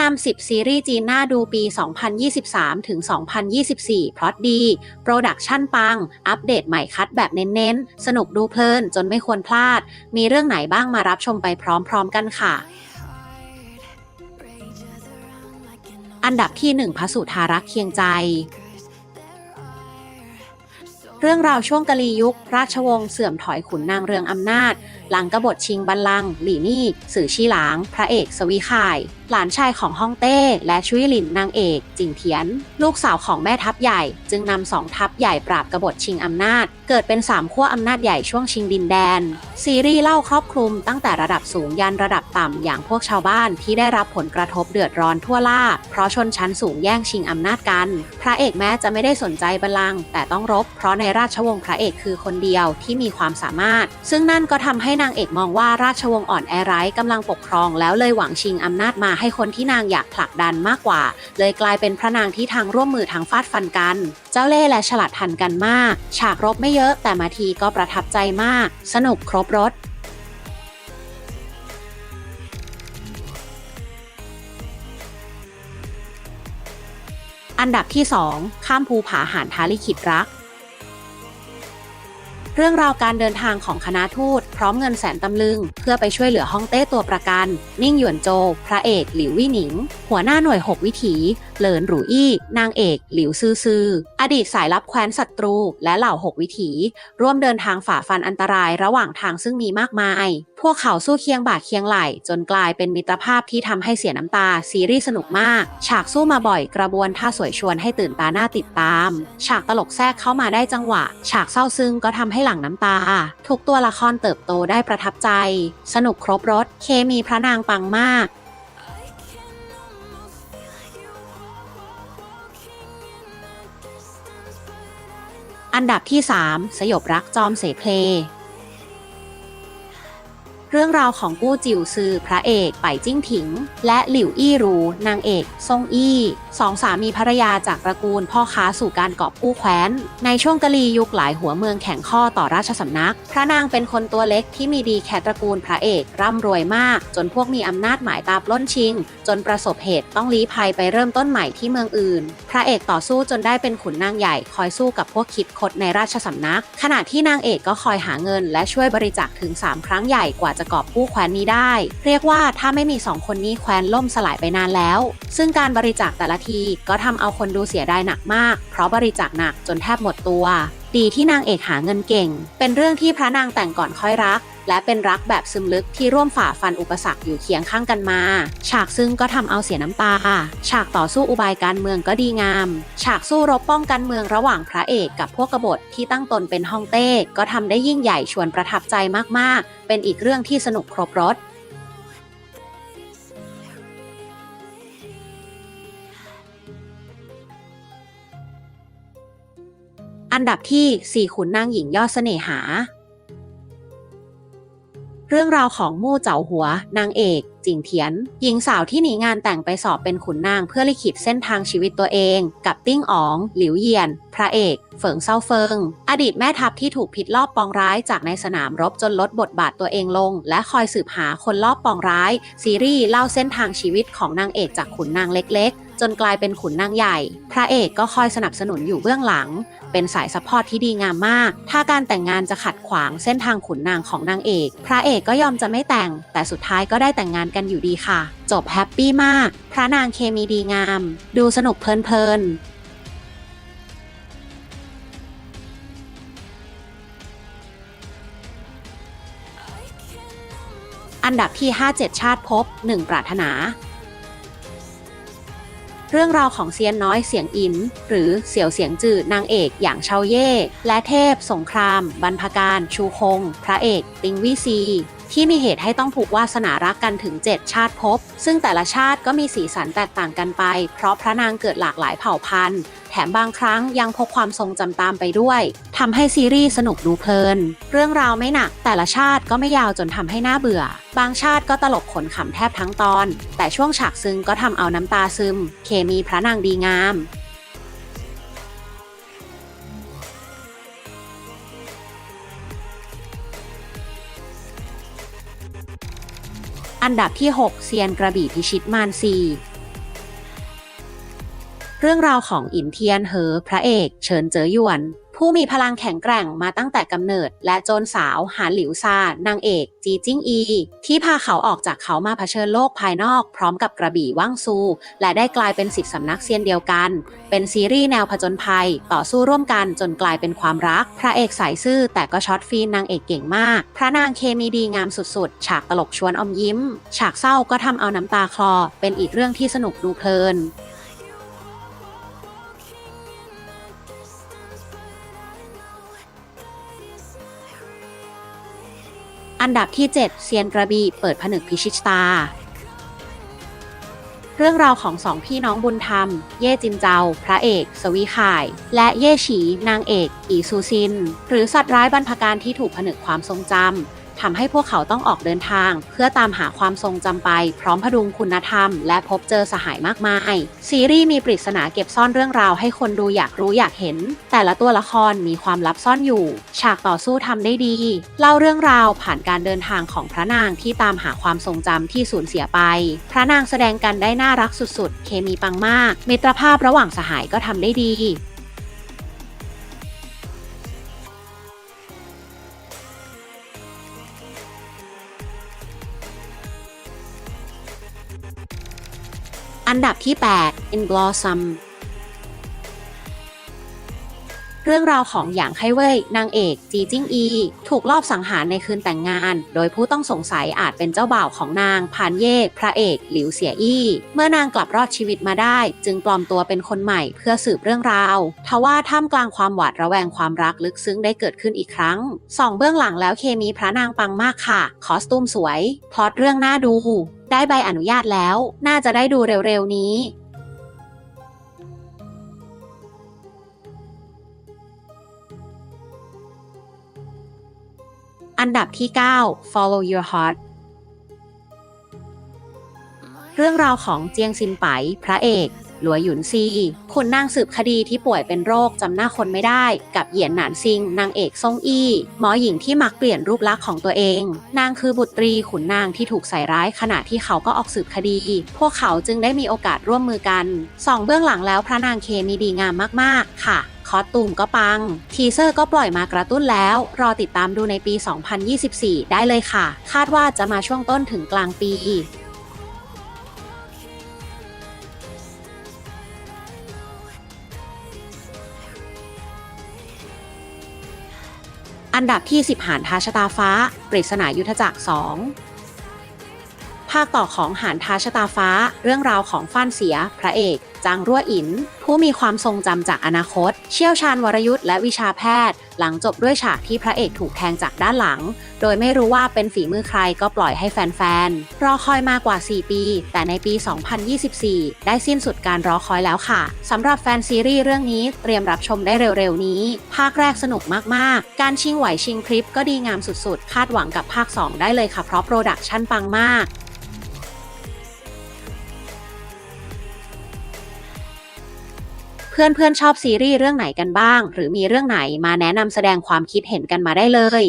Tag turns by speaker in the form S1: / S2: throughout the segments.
S1: นำ 10 ซีรีส์จีนน่าดูปี 2023 ถึง 2024 พล็อตดี โปรดักชั่นปัง อัปเดตใหม่คัดแบบเน้นๆ สนุกดูเพลินจนไม่ควรพลาด มีเรื่องไหนบ้างมารับชมไปพร้อมๆกันค่ะอันดับที่ 1พระสุธารักษ์เคียงใจ เรื่องราวช่วงกะลียุค ราชวงศ์เสื่อมถอยขุนนางเรืองอำนาจ หลังกบฏชิงบัลลังก์หลี่นี่ สื่อชีหลาง พระเอกสวีข่าย หลานชายของฮ่องเต้ และชุยหลินนางเอก จิงเทียน ลูกสาวของแม่ทัพใหญ่ จึงนำสองทัพใหญ่ปราบกบฏชิงอำนาจ เกิดเป็นสามขั้วอำนาจใหญ่ช่วงชิงดินแดน ซีรีส์เล่าครอบคลุมตั้งแต่ระดับสูงยันระดับต่ำอย่างพวกชาวบ้านที่ได้รับผลกระทบเดือดร้อนทั่วล่า เพราะชนชั้นสูงแย่งชิงอำนาจกัน พระเอกแม้จะไม่ได้สนใจบัลลังก์แต่ต้องรบ เพราะในราชวงศ์พระเอกคือคนเดียวที่มีความสามารถ ซึ่งนั่นก็ทำให้นางเอกมองว่าราชวงศ์อ่อนแอไร้กำลังปกครองแล้วเลยหวังชิงอำนาจมาให้คนที่นางอยากผลักดันมากกว่า เลยกลายเป็นพระนางที่ทางร่วมมือทางฟาดฟันกัน เจ้าเล่ห์และฉลาดทันกันมาก ฉากรบไม่เยอะแต่มาทีก็ประทับใจมาก สนุกครบรถอันดับที่ 2 ข้ามภูผาหานทาลิขิตรัก เรื่องราวการเดินทางของคณะทูต พร้อมเงินแสนตำลึง เพื่อไปช่วยเหลือฮ่องเต้ตัวประกันนิ่งหยวนโจ พระเอกหลิววี่หนิง หัวหน้าหน่วย 6 วิถี เหลินหรูอี้นางเอก หลิวซือซืออดีตสายลับแคว้นศัตรู และเหล่า6วิถี ร่วมเดินทางฝ่าฟันอันตรายระหว่างทางซึ่งมีมากมาย พวกเขาสู้เคียงบ่าเคียงไหล จนกลายเป็นมิตรภาพที่ทำให้เสียน้ำตา ซีรีส์สนุกมาก ฉากสู้มาบ่อยกระบวนท่าสวยชวนให้ตื่นตาหน้าติดตาม ฉากตลกแทรกเข้ามาได้จังหวะ ฉากเศร้าซึ้งก็ทำให้หลั่งน้ำตา ทุกตัวละครเติบโตได้ประทับใจ สนุกครบรถเคมีพระนางปังมาก อันดับที่ 3 สยบรักจอมเสเพล เรื่องราวของกู้จิ๋วซือพระเอกไปจิ้งผิง และหลิวอี้รู นางเอกซงอี้สองสามีภรรยาจากตระกูลพ่อค้าสู่การกอบกู้แคว้น ในช่วงกะลียุคหลายหัวเมืองแข่งข้อต่อราชสำนัก พระนางเป็นคนตัวเล็กที่มีดีแค่ตระกูลพระเอกร่ำรวยมาก จนพวกมีอำนาจหมายตาปล้นชิง จนประสบเหตุต้องลี้ภัยไปเริ่มต้นใหม่ที่เมืองอื่นพระเอกต่อสู้จนได้เป็นขุนนางใหญ่คอยสู้กับพวกคิดคดในราชสำนัก ขณะที่นางเอกก็คอยหาเงิน และช่วยบริจาคถึง 3 ครั้งใหญ่กว่าจะกอบกู้แคว้นนี้ได้ เรียกว่าถ้าไม่มีสองคนนี้แคว้นล่มสลายไปนานแล้ว ซึ่งการบริจาคแต่ละทีก็ทำเอาคนดูเสียดายหนักมาก เพราะบริจาคหนักจนแทบหมดตัว ดีที่นางเอกหาเงินเก่ง เป็นเรื่องที่พระนางแต่งก่อนค่อยรัก และเป็นรักแบบซึมลึกที่ร่วมฝ่าฟันอุปสรรคอยู่เคียงข้างกันมา ฉากซึ่งก็ทำเอาเสียน้ำตา ฉากต่อสู้อุบายการเมืองก็ดีงาม ฉากสู้รบป้องกันเมืองระหว่างพระเอกกับพวกกบฏที่ตั้งตนเป็นฮ่องเต้ก็ทำได้ยิ่งใหญ่ชวนประทับใจมากๆ เป็นอีกเรื่องที่สนุกครบรถอันดับที่ 4 ขุนนางหญิงยอดเสน่หา เรื่องราวของมู่เจ๋าหัว นางเอกจิงเทียน หญิงสาวที่หนีงานแต่งไปสอบเป็นขุนนางเพื่อลิขิตเส้นทางชีวิตตัวเอง กับติ้งอ๋อง หลิวเยียน พระเอกเฟิงเซาเฟิง อดีตแม่ทัพที่ถูกผิดลอบปองร้ายจากในสนามรบจนลดบทบาทตัวเองลง และคอยสืบหาคนลอบปองร้าย ซีรีส์เล่าเส้นทางชีวิตของนางเอกจากขุนนางเล็กๆ จนกลายเป็นขุนนางใหญ่ พระเอกก็คอยสนับสนุนอยู่เบื้องหลัง เป็นสายซัพพอร์ตที่ดีงามมาก ถ้าการแต่งงานจะขัดขวางเส้นทางขุนนางของนางเอก พระเอกก็ยอมจะไม่แต่ง แต่สุดท้ายก็ได้แต่งงานกันอยู่ดีค่ะ จบแฮปปี้มาก พระนางเคมีดีงาม ดูสนุกเพลินๆอันดับที่ 57 ชาติภพ 1 ปรารถนา เรื่องราวของเซียนน้อยเสียงอิน หรือเสี่ยวเสียงจืดนางเอกอย่างเชาเย่ และเทพ สงคราม บรรพการชูคง พระเอก ติงวีซี ที่มีเหตุให้ต้องผูกวาสนารักกันถึง 7 ชาติภพซึ่งแต่ละชาติก็มีสีสันแตกต่างกันไป เพราะพระนางเกิดหลากหลายเผ่าพันธุ์ แถมบางครั้งยังพกความทรงจำตามไปด้วยทำให้ซีรีส์สนุกดูเพลิน เรื่องราวไม่หนัก แต่ละชาติก็ไม่ยาวจนทำให้หน่าเบื่อ บางชาติก็ตลกขนขำแทบทั้งตอน แต่ช่วงฉากซึ้งก็ทำเอาน้ำตาซึม เคมีพระนางดีงามอันอันดับที่ 6 เซียนกระบี่พิชิตมานซี เรื่องราวของอินเทียนเหอพระเอก เฉินเจ๋อหยวน ผู้มีพลังแข็งแกร่งมาตั้งแต่กำเนิด และโจรสาวหานหลิวซานางเอก จีจิ้งอี ที่พาเขาออกจากเขามาเผชิญโลกภายนอก พร้อมกับกระบี่ว่างซู และได้กลายเป็นสิทธิสำนักเซียนเดียวกัน เป็นซีรีส์แนวผจญภัย ต่อสู้ร่วมกันจนกลายเป็นความรัก พระเอกสายซื่อ แต่ก็ช็อตฟีนนางเอกเก่งมาก พระนางเคมีดีงามสุดๆ ฉากตลกชวนอมยิ้ม ฉากเศร้าก็ทำเอาน้ำตาคลอ เป็นอีกเรื่องที่สนุกดูเพลิน อันดับที่ 7 เซียนกระบี่เปิดผนึกพิชิตตา เรื่องราวของสองพี่น้องบุญธรรม เย่จินเจาพระเอก สวีข่าย และเย่ฉี นางเอก อีซูซิน หรือสัตว์ร้ายบรรพการที่ถูกผนึกความทรงจำ ทำให้พวกเขาต้องออกเดินทาง เพื่อตามหาความทรงจำไป พร้อมพดุงคุณธรรม และพบเจอสหายมากมาย ซีรีส์มีปริศนาเก็บซ่อนเรื่องราวให้คนดูอยากรู้อยากเห็น แต่ละตัวละครมีความลับซ่อนอยู่ ฉากต่อสู้ทำได้ดี เล่าเรื่องราวผ่านการเดินทางของพระนางที่ตามหาความทรงจำที่สูญเสียไป พระนางแสดงกันได้น่ารักสุดๆ เคมีปังมาก มิตรภาพระหว่างสหายก็ทำได้ดี อันดับที่ 8 In Blossom เรื่องราวของหยางไคเว่ยนางเอกจีจิ้งอี ถูกลอบสังหารในคืนแต่งงาน โดยผู้ต้องสงสัยอาจเป็นเจ้าบ่าวของนาง พานเย่พระเอกหลิวเสียอี้ เมื่อนางกลับรอดชีวิตมาได้ จึงปลอมตัวเป็นคนใหม่เพื่อสืบเรื่องราว ทว่าท่ามกลางความหวาดระแวงความรักลึกซึ้งได้เกิดขึ้นอีกครั้งส่องเบื้องหลังแล้วเคมีพระนางปังมากค่ะ คอสตูมสวยพล็อตเรื่องน่าดู ได้ใบอนุญาตแล้ว น่าจะได้ดูเร็วๆนี้ อันดับที่ 9 Follow Your Heart เรื่องราวของเจียงซินไปพระเอก หลัวหยุนซีขุนนางสืบคดีที่ป่วยเป็นโรคจำหน้าคนไม่ได้ กับเหยียนหนานซิง นางเอกซ่งอี้ หมอหญิงที่มักเปลี่ยนรูปลักษณ์ของตัวเอง นางคือบุตรีขุนนางที่ถูกใส่ร้ายขณะที่เขาก็ออกสืบคดี พวกเขาจึงได้มีโอกาสร่วมมือกันส่องเบื้องหลังแล้วพระนางเคมีดีงามมาก ๆ ค่ะคอสตูมก็ปัง ทีเซอร์ก็ปล่อยมากระตุ้นแล้ว รอติดตามดูในปี 2024 ได้เลยค่ะ คาดว่าจะมาช่วงต้นถึงกลางปี อันดับที่ 10หานทาชตาฟ้า ปริศนายุทธจักร2 ภาคต่อของหานทาชะตาฟ้า เรื่องราวของฟ้านเสีย พระเอก จางรั่วอิน ผู้มีความทรงจำจากอนาคต เชี่ยวชาญวรยุทธ์และวิชาแพทย์ หลังจบด้วยฉากที่พระเอกถูกแทงจากด้านหลัง โดยไม่รู้ว่าเป็นฝีมือใครก็ปล่อยให้แฟนๆ รอคอยมากว่า 4 ปี แต่ในปี 2024 ได้สิ้นสุดการรอคอยแล้วค่ะสำหรับแฟนซีรีส์เรื่องนี้เตรียมรับชมได้เร็วๆนี้ ภาคแรกสนุกมากๆ การชิงไหวชิงคลิปก็ดีงามสุดๆ คาดหวังกับภาค 2 ได้เลยค่ะเพราะโปรดักชั่นปังมาก เพื่อนๆชอบซีรีส์เรื่องไหนกันบ้าง หรือมีเรื่องไหนมาแนะนำแสดงความคิดเห็นกันมาได้เลย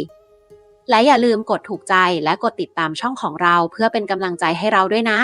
S1: และอย่าลืมกดถูกใจและกดติดตามช่องของเราเพื่อเป็นกำลังใจให้เราด้วยนะ